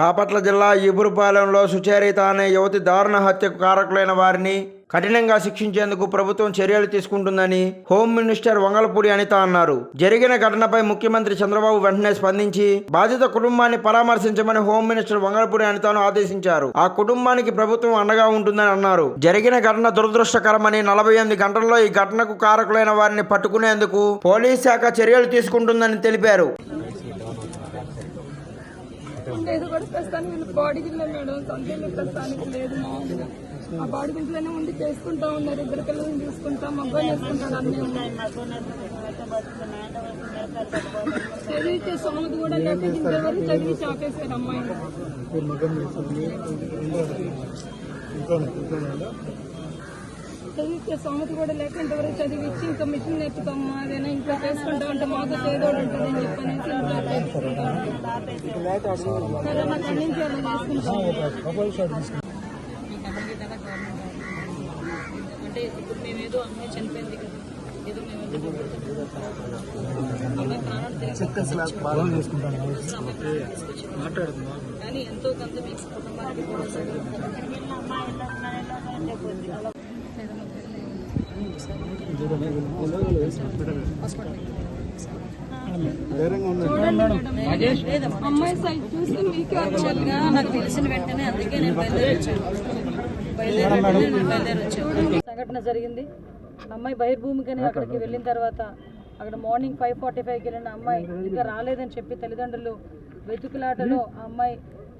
బాపట్ల జిల్లా ఇబురుపాలెంలో సుచరిత అనే యువతి దారుణ హత్యకు కారకులైన వారిని కఠినంగా శిక్షించేందుకు ప్రభుత్వం చర్యలు తీసుకుంటుందని హోం మినిస్టర్ వంగలపూడి అనిత అన్నారు. జరిగిన ఘటనపై ముఖ్యమంత్రి చంద్రబాబు వెంటనే స్పందించి బాధిత కుటుంబాన్ని పరామర్శించమని హోం మినిస్టర్ వంగలపూడి అనితను ఆదేశించారు. ఆ కుటుంబానికి ప్రభుత్వం అండగా ఉంటుందని అన్నారు. జరిగిన ఘటన దురదృష్టకరమని నలభై ఎనిమిది గంటల్లో ఈ ఘటనకు కారకులైన వారిని పట్టుకునేందుకు పోలీస్ శాఖ చర్యలు తీసుకుంటుందని తెలిపారు. లేదు కూడా ప్రస్తుతానికి వీళ్ళు బాడీ గిల్ల మేడం సొంతంగా ప్రస్తుతానికి లేదు మామూలుగా. ఆ బాడీ ఇంట్లోనే ఉండి చేసుకుంటా ఉన్నారు. ఇద్దరు పిల్లల్ని చూసుకుంటా మగ్గం చేసుకుంటాడు అన్నీ ఉన్నాయి. చదివితే సోమది కూడా లేక ఇంతవరకు చదివి చాపేశారు అమ్మాయిని. చదివితే సోమతి కూడా లేక ఇంతవరకు చదివించి ఇంకా మిషన్ అదేనా? ఇంకా చేసుకుంటా ఉంటే మాకు చేదోడు ఉంటుందని చెప్పనేసి ఇంట్లో అంటే ఇప్పుడు మేమేదో అమ్మాయి చనిపోయింది కదా ఏదో మేము కానీ ఎంతో కొంత మీకు కుటుంబానికి కూడా అమ్మాయి సైడ్ చూస్తే మీకే వచ్చారు నాకు తెలిసిన వెంటనే అందుకే నేను బయలుదేరి వచ్చాను బయలుదేరి వచ్చాను సంఘటన జరిగింది. అమ్మాయి బహిర్భూమికని అక్కడికి వెళ్ళిన తర్వాత అక్కడ మార్నింగ్ ఫైవ్ ఫార్టీ ఫైవ్కి వెళ్ళిన అమ్మాయి ఇంకా రాలేదని చెప్పి తల్లిదండ్రులు వెతుకులాటలో ఆ అమ్మాయి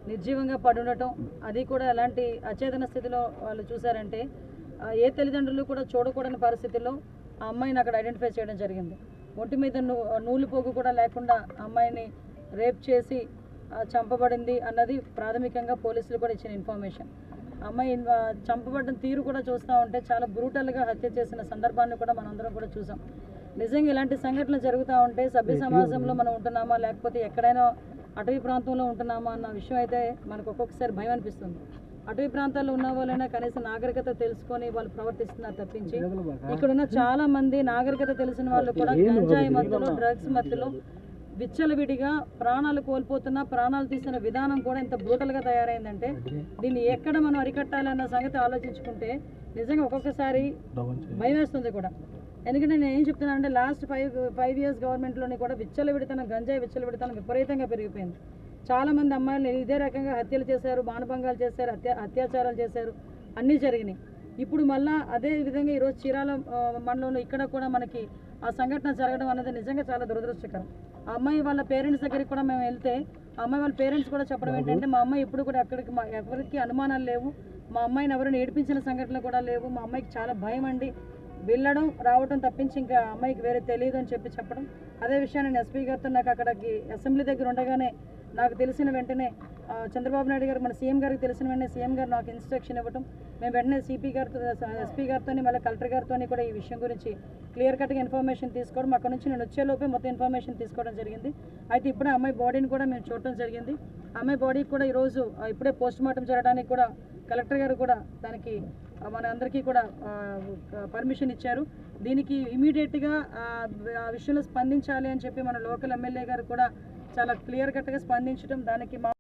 నిర్జీవంగా పడుండటం అది కూడా ఎలాంటి అచేతన స్థితిలో వాళ్ళు చూశారంటే ఏ తల్లిదండ్రులు కూడా చూడకూడని పరిస్థితిలో ఆ అమ్మాయిని అక్కడ ఐడెంటిఫై చేయడం జరిగింది. ఒంటి మీద నూలు పోగు కూడా లేకుండా అమ్మాయిని రేప్ చేసి చంపబడింది అన్నది ప్రాథమికంగా పోలీసులు కూడా ఇచ్చిన ఇన్ఫర్మేషన్. అమ్మాయి చంపబడిన తీరు కూడా చూస్తూ ఉంటే చాలా బ్రూటల్గా హత్య చేసిన సందర్భాన్ని కూడా మనందరం కూడా చూసాం. నిజంగా ఇలాంటి సంఘటనలు జరుగుతూ ఉంటే సభ్య సమాజంలో మనం ఉంటున్నామా లేకపోతే ఎక్కడైనా అటవీ ప్రాంతంలో ఉంటున్నామా అన్న విషయం అయితే మనకు ఒక్కొక్కసారి భయం అనిపిస్తుంది. అటవీ ప్రాంతాల్లో ఉన్న వాళ్ళైనా కనీసం నాగరికత తెలుసుకొని వాళ్ళు ప్రవర్తిస్తున్నారు తప్పించి. ఇక్కడ ఉన్న చాలా మంది నాగరికత తెలిసిన వాళ్ళు కూడా గంజాయి మత్తులో డ్రగ్స్ మత్తులో విచ్చలవిడిగా ప్రాణాలు కోల్పోతున్న ప్రాణాలు తీసిన విధానం కూడా ఇంత బ్రూటల్గా తయారైందంటే దీన్ని ఎక్కడ మనం అరికట్టాలన్న సంగతి ఆలోచించుకుంటే నిజంగా ఒక్కొక్కసారి భయం వేస్తుంది కూడా. ఎందుకంటే నేను ఏం చెప్తున్నానంటే లాస్ట్ ఫైవ్ ఫైవ్ ఇయర్స్ గవర్నమెంట్లోని కూడా విచ్చలవిడితనం గంజాయి విచ్చలవిడితనం విపరీతంగా పెరిగిపోయింది. చాలా మంది అమ్మాయిలు ఇదే రకంగా హత్యలు చేశారు మానభంగాలు చేశారు అత్యాచారాలు చేశారు అన్నీ జరిగినాయి. ఇప్పుడు మళ్ళా అదే విధంగా ఈరోజు చీరాల మండలంలో ఇక్కడ కూడా మనకి ఆ సంఘటన జరగడం అనేది నిజంగా చాలా దురదృష్టకరం. ఆ అమ్మాయి వాళ్ళ పేరెంట్స్ దగ్గరికి కూడా మేము వెళ్తే ఆ అమ్మాయి వాళ్ళ పేరెంట్స్ కూడా చెప్పడం ఏంటంటే మా అమ్మాయి ఇప్పుడు కూడా ఎక్కడికి మా ఎవరికి అనుమానాలు లేవు. మా అమ్మాయిని ఎవరిని ఏడిపించిన సంఘటనలు కూడా లేవు. మా అమ్మాయికి చాలా భయం అండి. వెళ్ళడం రావడం తప్పించి ఇంకా అమ్మాయికి వేరే తెలియదు అని చెప్పి చెప్పడం. అదే విషయాన్ని నేను ఎస్పీ గారితో నాకు అక్కడికి అసెంబ్లీ దగ్గర ఉండగానే నాకు తెలిసిన వెంటనే చంద్రబాబు నాయుడు గారు మన సీఎం గారికి తెలిసిన వెంటనే సీఎం గారు నాకు ఇన్స్ట్రక్షన్ ఇవ్వటం మేము వెంటనే సిపి గారితో ఎస్పీ గారితో మళ్ళీ కలెక్టర్ గారితో కూడా ఈ విషయం గురించి క్లియర్ కట్గా ఇన్ఫర్మేషన్ తీసుకోవడం అక్కడ నుంచి నేను వచ్చేలోపే మొత్తం ఇన్ఫర్మేషన్ తీసుకోవడం జరిగింది. అయితే ఇప్పుడే అమ్మాయి బాడీని కూడా మేము చూడటం జరిగింది. అమ్మాయి బాడీకి కూడా ఈరోజు ఇప్పుడే పోస్ట్ మార్టం జరగడానికి కూడా కలెక్టర్ గారు కూడా దానికి మన అందరికీ కూడా పర్మిషన్ ఇచ్చారు. దీనికి ఇమీడియట్గా ఆ విషయంలో స్పందించాలి అని చెప్పి మన లోకల్ ఎమ్మెల్యే గారు కూడా చాలా క్లియర్ కట్గా స్పందించడం దానికి మా